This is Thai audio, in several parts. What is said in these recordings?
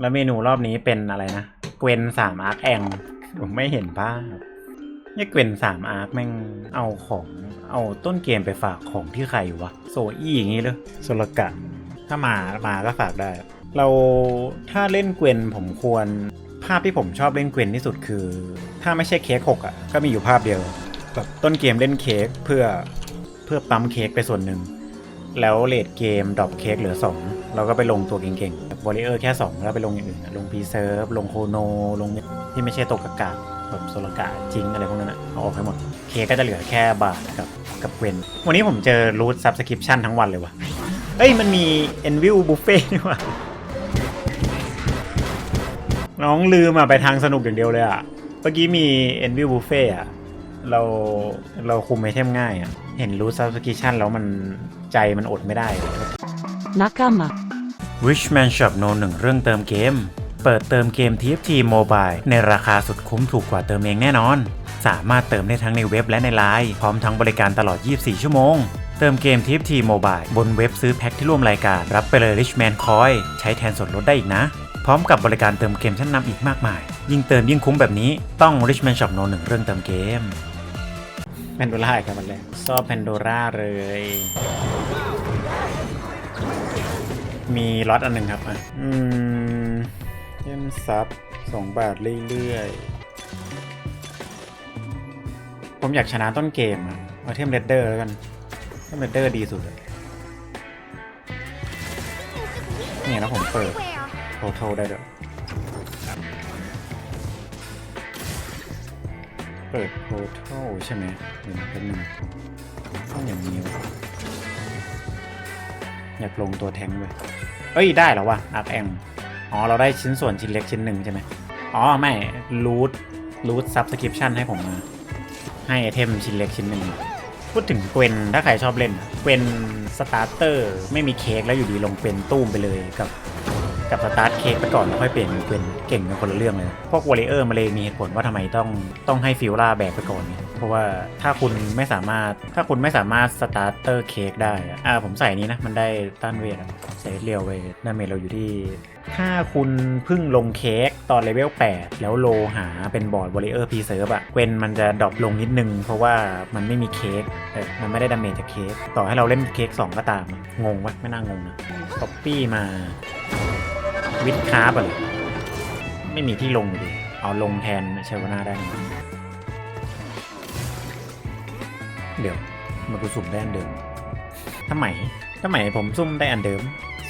แล้วเมนูรอบนี้เป็นอะไรนะ เกวนสามอาร์คแองผมไม่เห็นภาพเนี่ยเกวนสามอาร์คแม่งเอาของ เอาต้นเกมไปฝากของที่ใครวะ โซอี้อย่างงี้เลยโซลกะ ถ้ามามาก็ฝากได้ เราถ้าเล่นเกวนผมควร ภาพที่ผมชอบเล่นเกวนที่สุดคือ ถ้าไม่ใช่เค้กหกอะ ก็มีอยู่ภาพเดียวแบบต้นเกมเล่นเค้กเพื่อเพื่อปั๊มเค้กไปส่วนหนึ่ง แล้วเลดเกมดรอปเค้กเหลือ 2 เราก็ไปลงตัวเก่งๆ วอลเลเยอร์แค่2แล้วไปลงอย่างอื่นลงพีเซิร์ฟลงโคโนลงที่ไม่ใช่ตกกากาแบบโซลกาจริงอะไรพวกนั้นอะเอาออกให้หมดเคก็จะเหลือแค่บาทกับกับเวนวันนี้ผมเจอรูทซับสคริปชั่นทั้งวันเลยวะเอ้ยมันมี e n v i l Buffet นี่ว่าน้องลืมอะไปทางสนุกอย่างเดียวเลยอะเมื่อกี้มี e n v i l Buffet อะเราเราคุมไอเทมง่ายอะ เห็นรูทซับสคริปชั่นแล้วมันใจมันอดไม่ได้ Nakama. Richman Shop No 1เรื่องเติมเกม เปิดเติมเกม TFT Mobile ในราคาสุดคุ้มถูกกว่าเติมเองแน่นอน สามารถเติมได้ทั้งในเว็บและในไลน์พร้อมทั้งบริการตลอด 24 ชั่วโมง เติมเกม TFT Mobile บนเว็บซื้อแพ็คที่ร่วมรายการ รับไปเลย Richman Coin ใช้แทนส่วนลดได้อีกนะ พร้อมกับบริการเติมเกมชั้นนำอีกมากมาย ยิ่งเติมยิ่งคุ้มแบบนี้ต้อง Richman Shop No 1เรื่องเติมเกมแพนโดร่าครับวันแรกชอบแพนโดร่าเลย มีล็อตอันหนึ่งครับอืมเยี่ยมซับสองบาทเรื่อยๆ ผมอยากชนะต้นเกมอะเอาเทมเรดเดอร์แล้วกันเทมเรดเดอร์ดีสุดเนี่ยแล้วผมเปิดโทโทได้ด้วยเปิดโทโทใช่ไหมเดี๋ยวนะแป๊บนึงต้องอย่างนี้วะ อยากลงตัวแทงเลยเอ้ยได้แล้ววะอาร์แองอ๋อเราได้ชิ้นส่วนชิ้นเล็กชิ้นหนึ่งใช่ไหมอ๋อไม่รูทรูทซับสคริปชั่นให้ผมมา ให้ไอเทมชิ้นเล็กชิ้นหนึ่งพูดถึงเกวนถ้าใครชอบเล่นเกวนสตาร์เตอร์ไม่มีเค้กแล้วอยู่ดีลงเป็นตู้มไปเลยกับกับสตาร์ทเค้กไปก่อนแล้วค่อยเปลี่ยนเป็นเกวนเก่งกันคนละเรื่องเลย พวกวอลเลเยอร์มาเลยมีเหตุผลว่าทำไมต้องต้องให้ฟิลล่าแบกไปก่อนเนี่ย เพราะว่าถ้าคุณไม่สามารถถ้าคุณไม่สามารถสตาร์เตอร์เค้กได้อะอ่าผมใส่นี้นะ มันได้ต้านเวทใส่เรียวเวทดาเมจเราอยู่ที่ ถ้าคุณเพิ่งลงเค้กตอนเลเวล 8 แล้วโลหาเป็นบอร์ดวอลเลเยอร์พีเซิร์ฟอะเกวนมันจะดรอปลงนิดนึง เพราะว่ามันไม่มีเค้กมันไม่ได้ดาเมจจากเค้กต่อให้เราเล่นเค้ก2ก็ตาม งงวะไม่น่างงนะก๊อปปี้มาวิดคาร์บอะเลยไม่มีที่ลงอยู่ดีเอาลงแทนเชวนาได้ไหม เดี๋ยวมากูสุ่มได้อันเดิมทำไมทำไมผมซุ่มได้อันเดิม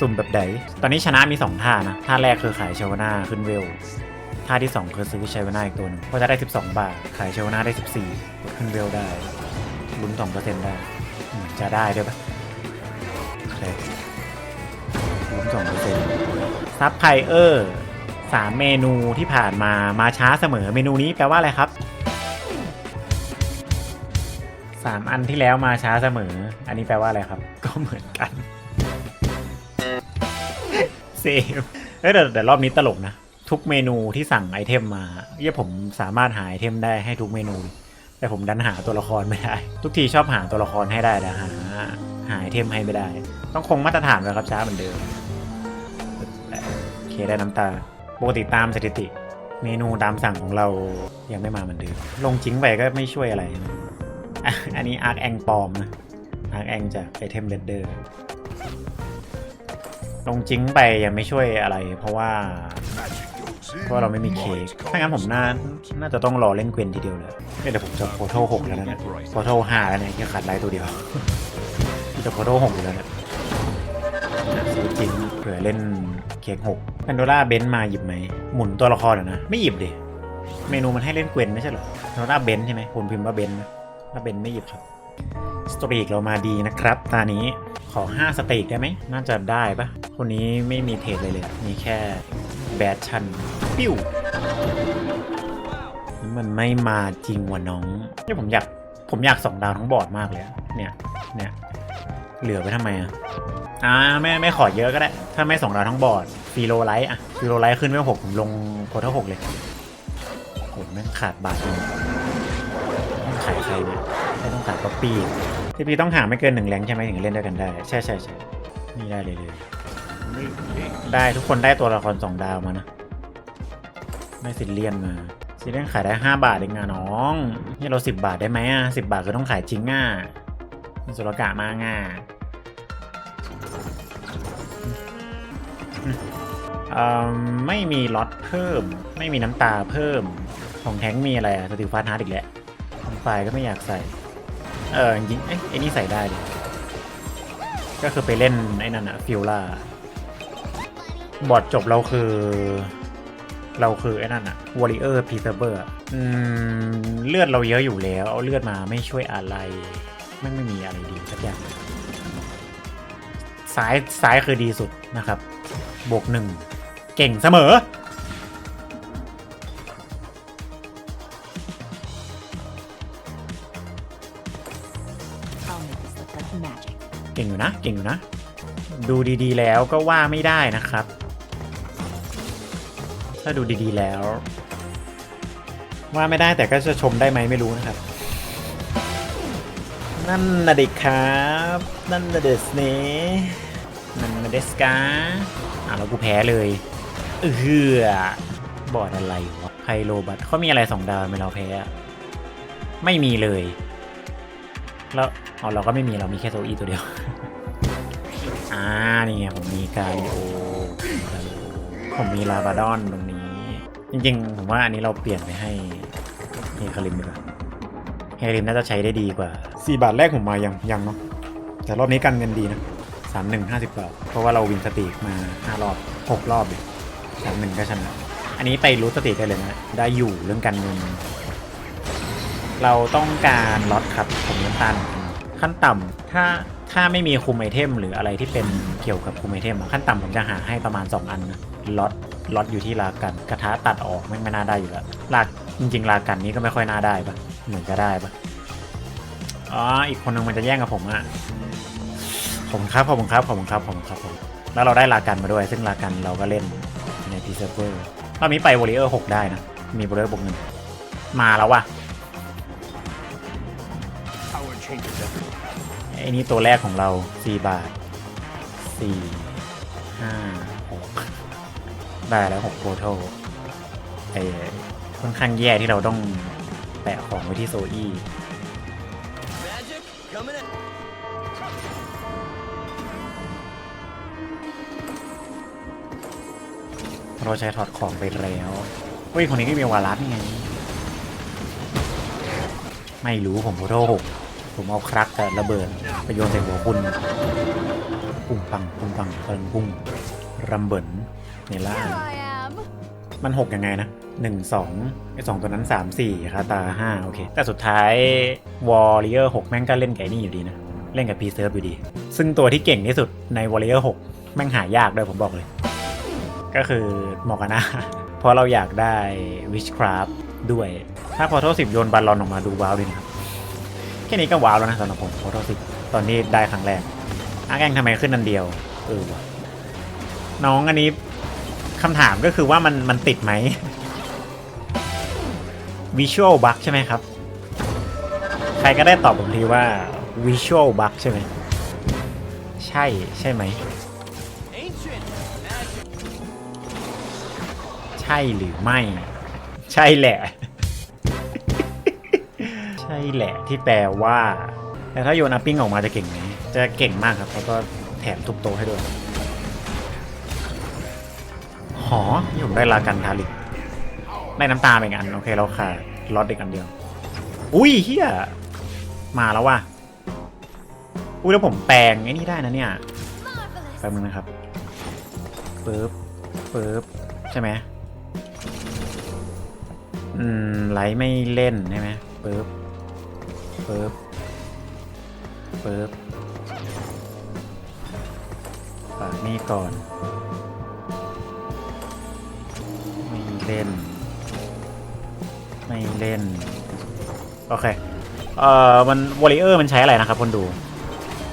สุ่มแบบใดตอนนี้ชนะมี 2 ท่านะ ท่าแรกคือขายเชวนาขึ้นเวล ท่าที่ 2 คือซื้อเชวนาอีกตัวหนึงก็จะได้ 12 บาท ขายเชวนาได้ 14กดขึ้นเวลได้ลุ้น2%ได้เหมือนจะได้ด้วยปะโอเคลุ้น2%ซับไพเออร์สามเมนูที่ผ่านมามาช้าเสมอเมนูนี้แปลว่าอะไรครับ สามอันที่แล้วมาช้าเสมอ อันนี้แปลว่าอะไรครับ ก็เหมือนกันเซฟเอ้ยแต่แต่รอบนี้ตลกนะ ทุกเมนูที่สั่งไอเทมมาเยี่ยผมสามารถหาไอเทมได้ให้ทุกเมนู แต่ผมดันหาตัวละครไม่ได้ ทุกทีชอบหาตัวละครให้ได้แต่หาหาไอเทมให้ไม่ได้ ต้องคงมาตรฐานไว้ครับช้าเหมือนเดิมโอเคได้น้ำตาปกติตามสถิติ เมนูตามสั่งของเรายังไม่มาเหมือนเดิมลงจิ้งไปก็ไม่ช่วยอะไรนะ อันนี้อาร์คแองปอมนะอาร์คแองจากไอเทมเรดเดอร์ลงจิ้งไปยังไม่ช่วยอะไร เพราะว่าเพราะเราไม่มีเค้กถ้างั้นผมน่า น่าจะต้องรอเล่นเกวนทีเดียวเลยเอ้ยเดี๋ยวผมจะโฟโต้หกแล้วนะโฟโต้ห้าแล้วเนี่ยแค่ขาดไลท์ตัวเดียวจะโฟโต้หกอยู่แล้วเนี่ยซื้อจริงเผื่อเล่นเค้กหกแพนโดร่าเบนซ์มาหยิบไหม หมุนตัวละครเหรอนะ ไม่หยิบดิ เมนูมันให้เล่นเกวนไม่ใช่เหรอแพนโดร่าเบนซ์ใช่ไหมผมพิมพ์ว่าเบนซ์นะ ถ้าเบนไม่หยิบครับสตรีกเรามาดีนะครับ ตานี้ขอ 5 สตรีกได้ไหม น่าจะได้ปะคนนี้ไม่มีเทรดเลยเลย มีแค่แบดชันปิ้วนี่มันไม่มาจริงว่ะน้องนี่ผมอยากผมอยากสองดาวทั้งบอร์ดมากเลยเนี่ยเนี่ยเหลือไปทำไมอะอ่าไม่ไม่ขอเยอะก็ได้ ถ้าไม่สองดาวทั้งบอร์ดฟีโรไลท์อะฟีโรไลท์ขึ้นไม่หกผมลงโคตรหกเลยโหแม่งขาดบาทนึงายใครเนี่ยไม่ต้องขายป๊อปปี้ทีพีต้องหาไม่เกินหนึ่งแรงใช่ไหมถึงเล่นด้วยกันได้ ใช่ใช่ใช่นี่ได้เลยเลยได้ทุกคนได้ตัวละครสองดาวมานะได้ซิลเลียนมาซิลเลียนขายได้ห้าบาทเองอะน้องนี่เราสิบบาทได้ไหมอะสิบาทคือต้องขายจริงอะมีสุรกะมาง่าอืมเอ่อไม่มีล็อตเพิ่ม ไม่มีน้ำตาเพิ่ม ของแท้งมีอะไรอะสติลฟาสฮาร์ดอีกแล้วของ ไฟล์ก็ไม่อยากใส่ เออจริงเอ้ยไอ้นี่ใส่ได้เลยก็คือไปเล่นไอ้นั่นอะฟิลล่าบอดจบเราคือ เราคือไอ้นั่นอะ Warrior p e a c e b e r อืมเลือดเราเยอะอยู่แล้ว เอาเลือดมาไม่ช่วยอะไรไม่ไม่มีอะไรดีสักอย่างซ้ายซ้ายคือดีสุดนะครับ บวกหนึ่ง เก่งเสมอ เก่งอยู่นะ เก่งอยู่นะ ดูดีๆแล้วก็ว่าไม่ได้นะครับ ถ้าดูดีๆแล้ว ว่าไม่ได้แต่ก็จะชมได้ไหมไม่รู้นะครับ นั่นนะเด็กครับ นั่นนะเดสเนนั่นนะเดสกาอะแล้วกูแพ้เลยเออบอดอะไรวะไพโลบัตเขามีอะไรสองดาวไหมเราแพ้ ไม่มีเลย แล้ว อ๋อเราก็ไม่มีเรามีแค่โซอีตัวเดียว อ่า นี่ไงผมมีกาลิโอผมมีลาบาดอนตรงนี้ จริงๆ ผมว่าอันนี้เราเปลี่ยนไปให้เฮคาริมดีกว่าเฮคาริมน่าจะใช้ได้ดีกว่า 4 บาทแรกผมมายังยังเนาะ แต่รอบนี้กันเงินดีนะสามหนึ่งห้าสิบบาทเพราะว่าเราวินสตรีกมาห้ารอบหกรอบเลยสามหนึ่งก็ชนะ อันนี้ไปรู้สตรีกได้เลยนะ ได้อยู่เรื่องการเงิน เราต้องการล็อตครับผมน้ำตาล ขั้นต่ำถ้าถ้าไม่มีคุมไอเทม หรืออะไรที่เป็นเกี่ยวกับคุมไอเทมขั้นต่ำผมจะหาให้ประมาณ 2 อันนะล็อตล็อตอยู่ที่ลากันกระทะตัดออกไม่ไม่น่าได้อยู่แล้วลากจริงๆลากันนี้ก็ไม่ค่อยน่าได้ปะเหมือนจะได้ปะอ๋ออีกคนนึงมันจะแย่งกับผมอะผมครับผมครับผมครับผมครับผมแล้วเราได้ลากันมาด้วย ซึ่งลากันเราก็เล่นในพีเซอร์เวอร์รอบนี้ไปวอริเออร์หกได้นะ มีวอริเออร์บวกหนึ่งมาแล้วว่ะ Power changes everything. ไอ้นี่ตัวแรกของเรา 4 บาท 4 5 6 ได้แล้ว6โ o โทไอ้ค่อนข้างแย่ที่เราต้องแปะของไว้ที่โซอี้ Magic coming in. เราใช้ถอดของไปแล้วเฮ้ยคนนี้ก็มีวารัสนี่ไง ไม่รู้ผมโ o โทหก ผมเอาครักกับระเบิดไปโยนใส่หัวคุณปุ้งปังปุ้งปังเปิงปุ้งรำเบินเนล่า Here I am. มันหกยังไงนะหนึ่งสองไอสองตัวนั้นสามสี่คาตาห้าโอเค แต่สุดท้ายวอลเลเยอร์หกแม่งก็เล่นไก่นี่อยู่ดีนะ เล่นกับพีเซิร์ฟอยู่ดี ซึ่งตัวที่เก่งที่สุดในวอลเลเยอร์หกแม่งหายากด้วยผมบอกเลย ก็คือมอร์กานาเพราะเราอยากได้วิชคราฟด้วย ถ้าพอโทสิบโยนบอลลอนออกมาดูว้าวดีนะครับแค่นี้ก็ว้าวแล้วนะสำหรับผมพอโทสิตอนที่ได้ครั้งแรกอาแกงทำไมขึ้นนันเดียวเออวะน้องอันนี้คำถามก็คือว่ามันมันติดไหม Visual Bug ใช่ไหมครับ ใครก็ได้ตอบผมทีว่า Visual Bug ใช่ไหมใช่ใช่ไหม ใช่หรือไม่ ใช่แหละ แหละที่แปลว่า แต่ถ้าโยนอัพปิ้งออกมาจะเก่งไหมจะเก่งมากครับ แล้วก็แถมทุบโตะให้ด้วย หอนี่ผมได้ลากันทาริกได้น้ำตาไปอีกอัน โอเค เราขาดล็อตอีกอันเดียว อุ้ยเฮียมาแล้วว่ะ อุ้ยแล้วผมแปลงไอ้นี่ได้นะเนี่ยแป๊บนึงนะครับปึ๊บปึ๊บใช่ไหมอืมไลไม่เล่นใช่ไหมปึ๊บ ปึ๊บปึ๊บฝากนี่ก่อน ไม่เล่น ไม่เล่น โอเค เอ่อ มันวอลเลเยอร์มันใช้อะไรนะครับคนดู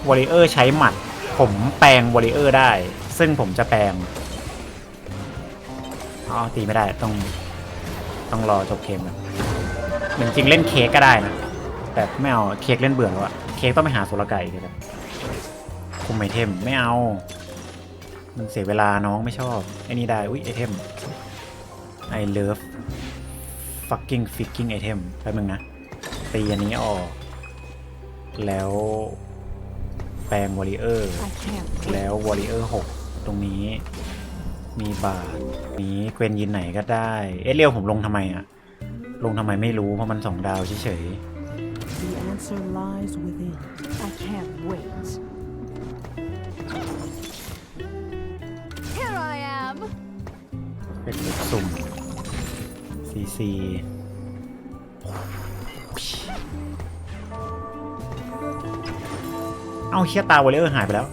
วอลเลเยอร์ใช้หมัด ผมแปลงวอลเลเยอร์ได้ ซึ่งผมจะแปลงอ๋อตีไม่ได้ต้องต้องรอจบเกมนะจริงเล่นเค้กก็ได้นะ แต่ไม่เอาเค้กเล่นเบื่อแล้วอะเค้กต้องไปหาโซลไก่ดีกว่าคุมไอเทมไม่เอา มันเสียเวลาน้องไม่ชอบไอ้นี่ได้อุ้ยไอเทม I love fucking freaking item แป๊บนึงนะตีอันนี้ออก แล้วแปลงวอริเออร์แล้ววอริเออร์6ตรงนี้ มีบาทนี้เกวนยินไหนก็ได้ เอ๊ะเรียวผมลงทำไมอะลงทำไมไม่รู้เพราะมันสองดาวเฉย The answer lies within. I can't wait. Here I am. ๆเป็นลูกสุ่มซีซีเอาเชียตาวอริเออร์หายไปแล้ว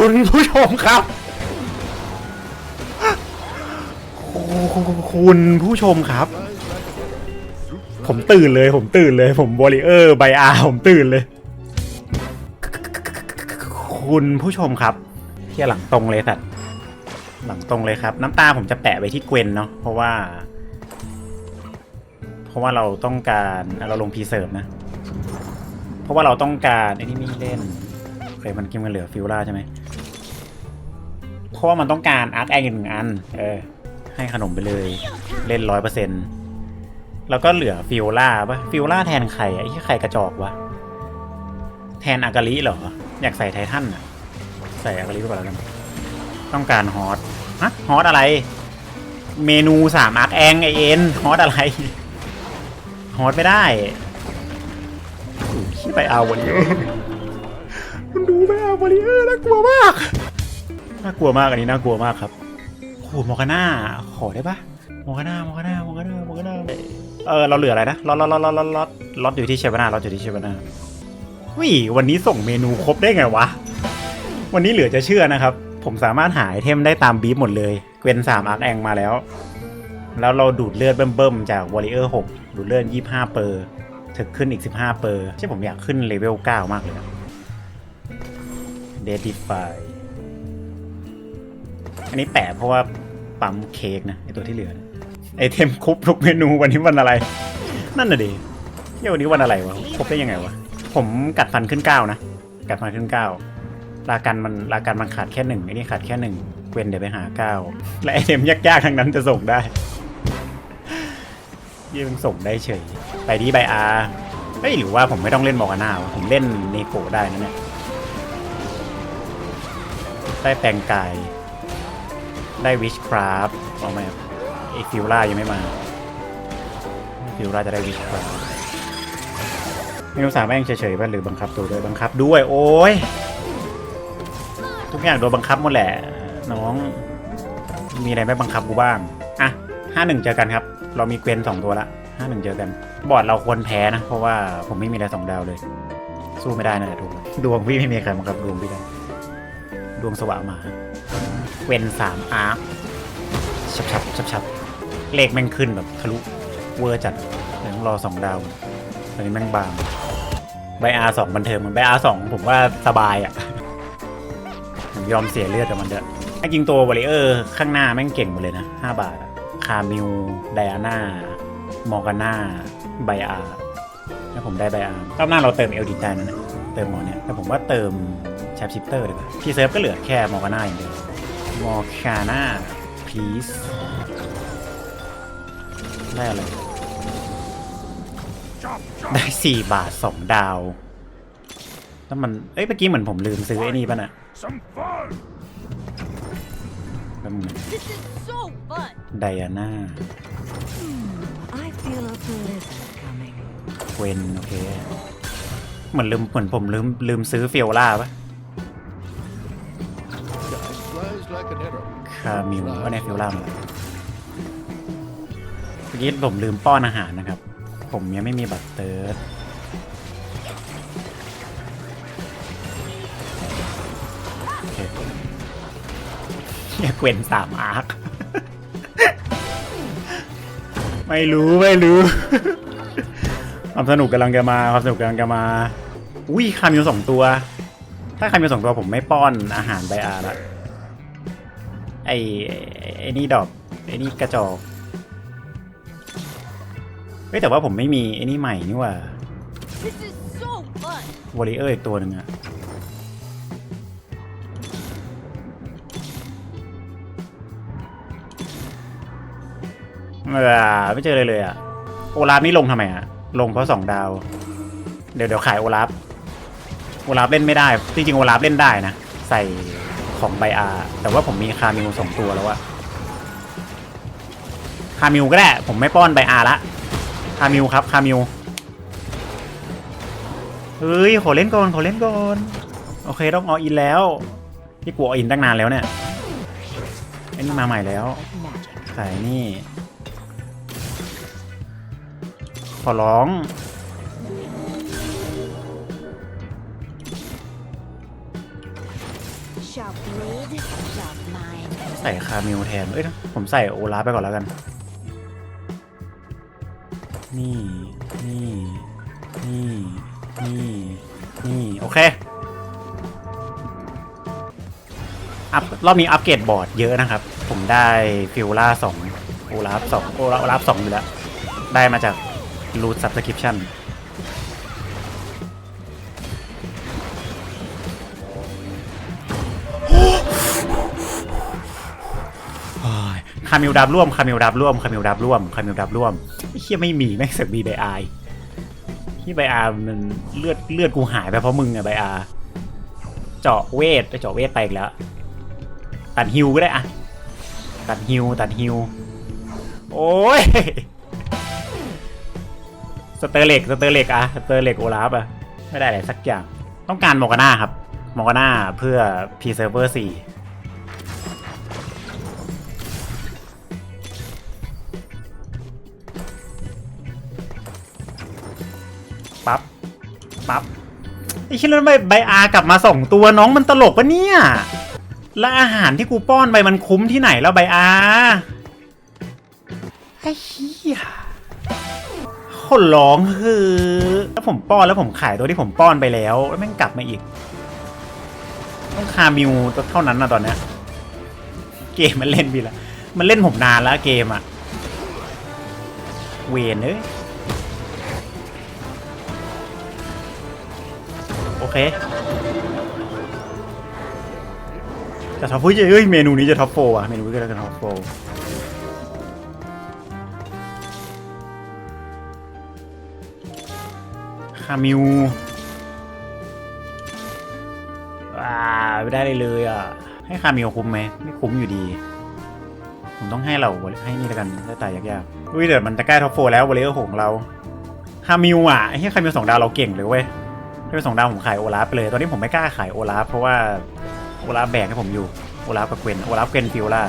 คุณผู้ชมครับ คุณผู้ชมครับ ผมตื่นเลย ผมตื่นเลย ผมวอริเออร์ไบอาร์ผมตื่นเลย คุณผู้ชมครับเที่ยหลังตรงเลยสัตว์หลังตรงเลยครับ น้ำตาผมจะแปะไปที่เกวนเนาะเพราะว่า เพราะว่าเราต้องการเราลงพีเซิร์ฟนะ เพราะว่าเราต้องการไอ้นี่ไม่เล่นโอเคมันกินมันเหลือฟิลล่าใช่ไหม เพราะว่ามันต้องการอาร์คแองอีกหนึ่งอัน เออ ให้ขนมไปเลย เล่นร้อยเปอร์เซ็นต์แล้วก็เหลือฟิลล่าปะฟิลล่าแทนใครอะไอ้ที่ใครกระจอกวะ แทนอากาลิเหรอ อยากใส่ไททันอะใส่อากาลิไปก่อนแล้วกัน ต้องการฮอตฮะฮอตอะไร เมนูสามอาร์คแองไอเอ็นฮอตอะไร ฮอตไม่ได้ที่ไปเอาวอริเออร์มันดูไปเอาวอริเออร์น่ากลัวมาก น่ากลัวมากอันนี้น่ากลัวมากครับโหมอร์กาน่าขอได้ปะมอร์กาน่ามอร์กาน่ามอร์กาน่ามอร์กาน่าเออเราเหลืออะไรนะล็อตล็อตล็อตล็อตล็อตล็อตอยู่ที่เชฟนาล็อตอยู่ที่เชฟนาวิวันนี้ส่งเมนูครบได้ไงวะ วันนี้เหลือจะเชื่อนะครับ ผมสามารถหาไอเทมได้ตามบีฟหมดเลยเกวนสามอาร์คแองมาแล้ว แล้วเราดูดเลือดเบิ่มๆจากวอริเออร์หกดูดเลือดยี่ห้าเปอร์ถึกขึ้นอีก15เปอร์ใช่ผมอยากขึ้นเลเวล9มากเลยเดดิฟาย อันนี้แปะเพราะว่าปั๊มเค้กนะไอตัวที่เหลือนะไอเทมครบทุกเมนูวันนี้วันอะไร นั่นน่ะดิเที่ยวันนี้วันอะไรวะครบได้ยังไงวะผมกัดฟันขึ้น9นะกัดฟันขึ้น9ลากันมันลากันมันขาดแค่หนึ่งไอนี่ขาดแค่หนึ่งเว้นเดี๋ยวไปหา9และไอเทมยากๆทั้งนั้นจะส่งได้ยังส่งได้เฉย ไปดีไบอาร์เฮ้ยหรือว่าผมไม่ต้องเล่นบอกาน่าวะผมเล่นเนโกได้นะเนี่ยได้แปลงกาย ได้วิชคราฟเอาไหมครับไอฟิลล่ายังไม่มาฟิลล่าจะได้วิชคราฟเมนูสามแม่งเฉยๆป่ะหรือบังคับตัวด้วยบังคับด้วย โอ้ยทุกอย่างโดนบังคับหมดแหละ น้อง มีอะไรไม่บังคับกูบ้าง อะห้าหนึ่งเจอกันครับ เรามีเกวนสองตัวละห้าหนึ่งเจอกัน บอร์ดเราควรแพ้นะ เพราะว่าผมไม่มีอะไรสองดาวเลย สู้ไม่ได้นั่นแหละทุกดวงพี่ไม่มีใครบังคับดวงพี่ได้ดวงสว่างมา เวนสามอาร์คชับชับชับชับเลขแม่งขึ้นแบบทะลุเวอร์จัดต้องรอสองดาวตอนนี้แม่งบางใบอาร์สองบันเทิงมันใบอาร์สองผมว่าสบายอะผมยอมเสียเลือดกับมันเถอะจริงตัววอริเออร์ข้างหน้าแม่งเก่งหมดเลยนะ 5 บาทคามิวไดอาน่ามอร์กาน่าไบอาร์ถ้าผมได้ไบอาร์รอบหน้าเราเติมเอลดิได้นะเนี่ยเติมหมอเนี่ยแต่ผมว่าเติมแชปชิปเตอร์เลยป่ะพี่เซิร์ฟก็เหลือแค่มอร์กาน่าอย่างเดียว มอร์กาน่าพีซได้อะไร ได้4บาท2ดาว แล้วมัน เอ้ย เมื่อกี้เหมือนผมลืมซื้อไอ้นี่ป่ะน่ะ Some fun! แป๊บนึง This is so fun. ไดอาน่า I feel a blizzard coming. เวนโอเค เหมือนลืมเหมือนผมลืมลืมซื้อฟิโอล่าปะ arrow. คามิวว่าในฟิโอล่ามาแล้วเมื่อกี้ผมลืมป้อนอาหารนะครับ ผมยังไม่มีบัตรเติร์ดเคเฮียเกวนสามอาร์ค ไม่รู้ไม่รู้ ความสนุกกำลังจะมาความสนุกกำลังจะมา อุ้ยคามิวสองตัว ถ้าคามิวสองตัวผมไม่ป้อนอาหารไบอาร์ละ ไอ้ไอ้นี่ดอกไอ้นี่กระจอกฮ้ยแต่ว่าผมไม่มีไอ้นี่ใหม่นี่หว่า This is so fun. วอริเออร์อีกตัวหนึ่งอะเออไม่เจอเลยเลยอะโอลาฟนี่ลงทำไมอะลงเพราะสองดาว เดี๋ยวเดี๋ยวขายโอลาฟโอลาฟเล่นไม่ได้ จริงๆโอลาฟเล่นได้นะ ใส่ ของไบอาร์แต่ว่าผมมีคามิวสองตัวแล้วอะคามิวก็ได้ ผมไม่ป้อนไบอาร์ละคามิวครับคามิวเฮ้ยขอเล่นก่อนขอเล่นก่อนโอเคต้องออินแล้วพี่กลัวอินตั้งนานแล้วเนี่ยไอ้นี่มาใหม่แล้ว Magic. ขายนี่ขอร้อง ใส่คาเมิวแทน เอ้ย ผมใส่โอลาไปก่อนแล้วกัน นี่ นี่ นี่ นี่ นี่ โอเค อัพรอบนี้อัปเกรดบอร์ดเยอะนะครับ ผมได้ฟิลล่าสองโอลาฟสองโอลาโอลาฟสองอยู่แล้ว ได้มาจากรูทซับสคริปชั่นามิลดับร่วมคามิลดับร่วมคามิลดับร่วมคามิลดับร่วมไอ้เฮียไม่มีแม่งเสกมีไบอาร์ที่ไบอาร์มันเลือดเลือดกูหายไปเพราะมึงอะไบอาร์เจาะเวทเจาะเวทไปอีกแล้ว ตัดฮิวก็ได้อะตัดฮิวตัดฮิวโอ้ยสเตอร์เล็กสเตอร์เล็กอะสเตอร์เล็กโอลาฟอะไม่ได้อะไรสักอย่าง ต้องการมอกาน่าครับมอกาน่าเพื่อพีเซิร์ฟเวอร์สี่ ปั๊บไอ้ชิ้นนั้นใบใบอากลับมาสองตัวน้องมันตลกปะเนี่ย แล้วอาหารที่กูป้อนไปมันคุ้มที่ไหนแล้วใบอาไอ้เหี้ยคนร้องคือ แล้วผมป้อนแล้วผมขายตัวที่ผมป้อนไปแล้วแล้วแม่งกลับมาอีก ต้องคามิวตัวเท่านั้นนะตอนเนี้ยเกมมันเล่นไปละ มันเล่นผมนานแล้วเกมอะเวนเอ้ย อเค จะท็อปเฮ้ยเฮ้ยเมนูนี้จะท็อปโฟร์อะเมนูนี้ก็จะท็อปโฟร์คามิวว้าไม่ได้เลยเลยอะ ให้คามิวคุ้มไหมไม่คุ้มอยู่ดี ผมต้องให้เราให้นี่แล้วกันได้ตายยากๆอุ้ยเดี๋ยวมันจะใกล้ท็อปโฟร์แล้ววอลเลย์ของเราคามิวอะไอ้ที่คามิวสองดาวเราเก่งเลยเว้ย ถ้าเป็นสองดาวผมขายโอลาฟไปเลย ตอนนี้ผมไม่กล้าขายโอลาฟเพราะว่าโอลาฟแบกให้ผมอยู่ โอลาฟกับเกวนโอลาฟเกวนฟิลล่า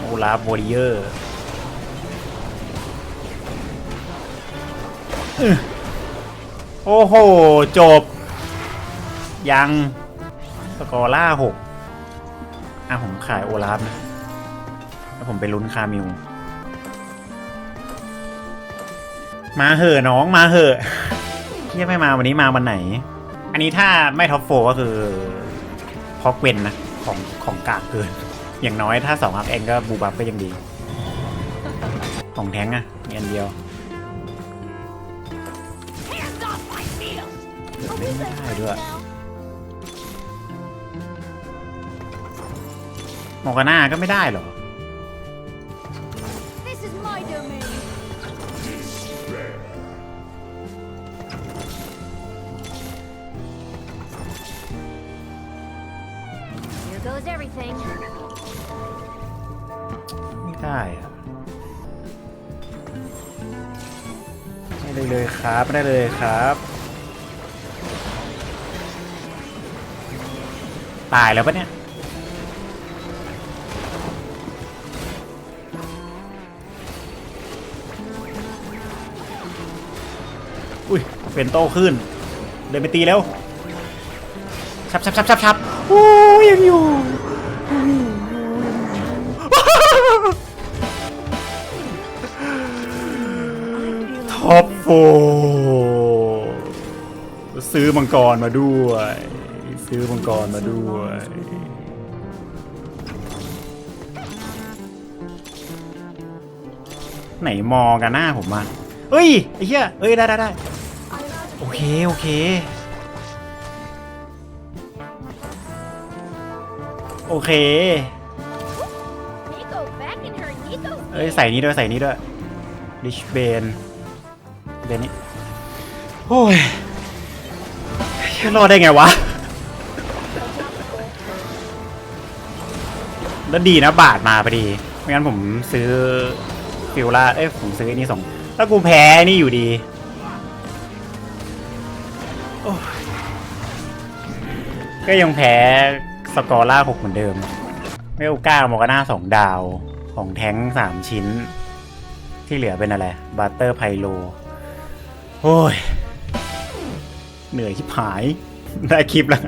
โอลาฟวอริเยอร์โอ้โห จบ ยัง สกอร่าหกอะผมขายโอลาฟนะ แล้วผมไปลุ้นคามิว มาเหอะน้องมาเหอะเรียไม่มาวันนี้มาวันไหน อันนี้ถ้าไม่ท็อปโฟก็คือพอกเวนนะของของกากเกิน อย่างน้อยถ้าสองอัพเองก็บูบัฟก็ยังดี ของแท้งอะมีอันเดียวไม่ได้ด้วยมอร์กาน่าก็ไม่ได้หรอ รับไม่ได้เลยครับ ตายแล้วปะเนี่ย อุ้ยเป็นโตขึ้น เดินไปตีแล้วชับชับชับชับชับโอ้ยยังอยู่ท็อปโฟ ซื้อมังกรมาด้วย ซื้อมังกรมาด้วย ไหนมองกันหน้าผมมาเอ้ยไอ้เหี้ยเอ้ยได้ได้ได้โอเคโอเค โอเคเอ้ยใส่นี้ด้วยใส่นี้ด้วยดิชเบนเบนนี้โอ้ย รอดได้ไงวะ แล้วดีนะบาทมาพอดี ไม่งั้นผมซื้อฟิลล่า เอ้ยผมซื้อนี่สองแล้วกูแพ้นี่อยู่ดีก็ยังแพ้สกอร่าหกเหมือนเดิมเวลก้าโมกาน่าสองดาวของแท้งสามชิ้น ที่เหลือเป็นอะไร บัตเตอร์ไพโลโอ้ย เหนื่อยชิบหาย ได้คลิปแล้ว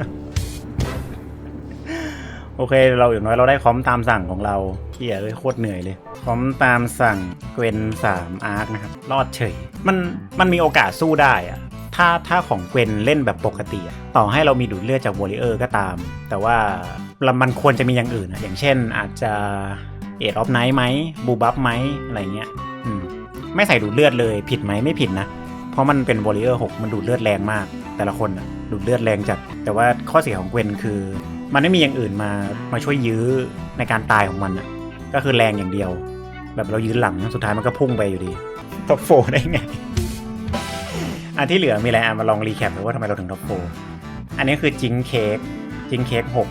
โอเคเราอย่างน้อยเราได้คอมตามสั่งของเราเที่ยเลยโคตรเหนื่อยเลย คอมตามสั่งเกวนสามอาร์คนะครับ รอดเฉย มันมันมีโอกาสสู้ได้อะถ้าถ้าของเกวนเล่นแบบปกติ ต่อให้เรามีดูดเลือดจากวอริเออร์ก็ตาม แต่ว่าเรามันควรจะมีอย่างอื่นอะอย่างเช่นอาจจะเอทออฟไนท์ไหมบูบัฟไหมอะไรเงี้ยไม่ใส่ดูดเลือดเลยผิดไหมไม่ผิดนะ เพราะมันเป็นวอริเออร์หกมันดูดเลือดแรงมาก แต่ละคนอะดูดเลือดแรงจัด แต่ว่าข้อเสียของเกวนคือ มันไม่มีอย่างอื่นมามาช่วยยื้อในการตายของมันอะก็คือแรงอย่างเดียว แบบเรายืนหลังสุดท้ายมันก็พุ่งไปอยู่ดีท็อปโฟได้ไงอันที่เหลือมีอะไรอะมาลองรีแคปดูว่าทำไมเราถึงท็อปโฟอันนี้คือจิงเค้กจิงเค้กหก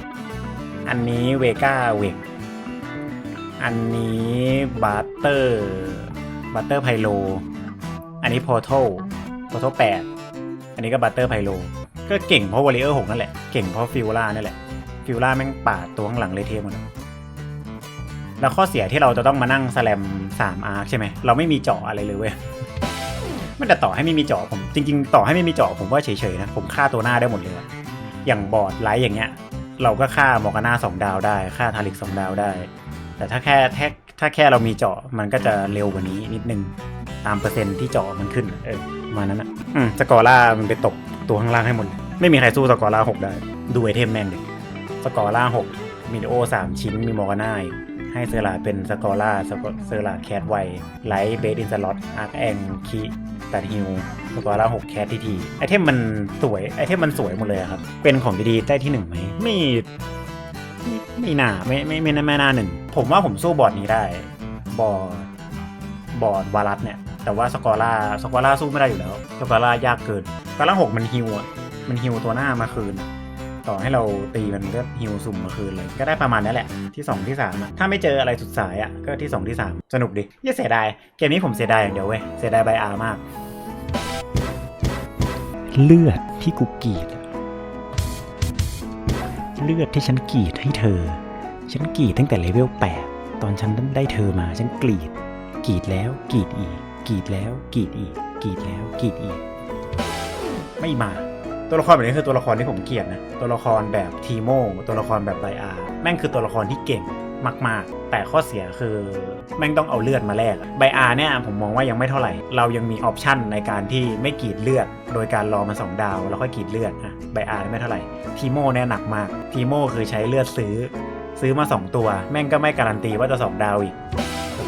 อันนี้เวก้าเวกอันนี้บัตเตอร์บัตเตอร์ไพโลอันนี้พอร์ทัลพอร์ทัลแปด นนี้ก็บัตเตอร์ไพโลก็เก่งเพราะวอริเออร์หกนั่นแหละ เก่งเพราะฟิวล่านั่นแหละ ฟิวล่าแม่งปาดตัวข้างหลังเลยเทหมดแล้วข้อเสียที่เราจะต้องมานั่งสแลมสามอาร์คใช่ไหม เราไม่มีเจาะอะไรเลยเว้ยมันแต่ต่อให้ไม่มีเจาะผม จริง ๆ ต่อให้ไม่มีเจาะผมว่าเฉยๆนะ ผมฆ่าตัวหน้าได้หมดเลย อย่างบอร์ดไลท์อย่างเงี้ย เราก็ฆ่ามอกาน่าสองดาวได้ ฆ่าทาริกสองดาวได้ แต่ถ้าแค่แค่ถ้าแค่เรามีเจาะมันก็จะเร็วกว่านี้นิดนึง ตามเปอร์เซ็นต์ที่เจาะมันขึ้น เออ มานั้นอะอืมสกอร่ามันไปตกตัวข้างล่างให้หมดเลยไม่มีใครสู้สกอร่าหกได้ ดูไอเทมแม่งดิสกอร่าหกมีโอสามชิ้นมีมอร์กาน่าให้เซอร์ลาเป็นสกอร่าเซอร์ลาแคทไวไลท์เบสอินสล็อตอาร์คแองคีตัดฮิวสกอร่าหกแคททีทีไอเทมมันสวยไอเทมมันสวยหมดเลยครับ เป็นของดีๆได้ที่หนึ่งไหมไม่ไม่ไม่น่าไม่ไม่ไม่ไม่ไม่น่าหนึ่ง ผมว่าผมสู้บอร์ดนี้ได้ บอร์ดบอร์ดวารัสเนี่ย แต่ว่าสกอร่าสกอร่าสู้ไม่ได้อยู่แล้วสกอร่ายากเกินสกอร่าหกมันฮิวอะมันฮิวตัวหน้ามาคืน ต่อให้เราตีมันก็ฮิวสุ่มมาคืนเลย ก็ได้ประมาณนี้นแหละที่ 2 ที่3อะถ้าไม่เจออะไรสุดสายอะก็ที่ 2 ที่ 3 สนุกดิอย่าเสียดายเกมนี้ผมเสียดายอย่างเดียวเว้ยเสียดายใบอามาก เลือดที่กูกรีดเลือดที่ฉันกรีดให้เธอ ฉันกรีดตั้งแต่เลเวล8ตอนฉันได้เธอมาฉันกรีดกรีดแล้วกรีดอีก กรีดแล้วกรีดอีกกรีดแล้วกรีดอีก ไม่มา ตัวละครแบบนี้คือตัวละครที่ผมเกลียดนะ ตัวละครแบบทีโมตัวละครแบบไบอาร์แม่งคือตัวละครที่เก่งมาก ๆ แต่ข้อเสียคือแม่งต้องเอาเลือดมาแลกไบอาร์เนี่ยผมมองว่ายังไม่เท่าไหร่ เรายังมีออปชันในการที่ไม่กรีดเลือด โดยการรอมาสองดาว แล้วค่อยกรีดเลือดอะไบอาร์ไม่เท่าไหร่ทีโมเนี่ยหนักมากทีโมคือใช้เลือดซื้อ ซื้อมาสองตัว แม่งก็ไม่การันตีว่าจะสองดาวอีก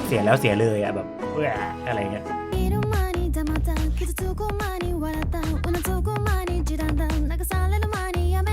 เสียแล้วเสียเลยอะแบบเอออะไรเงี้ย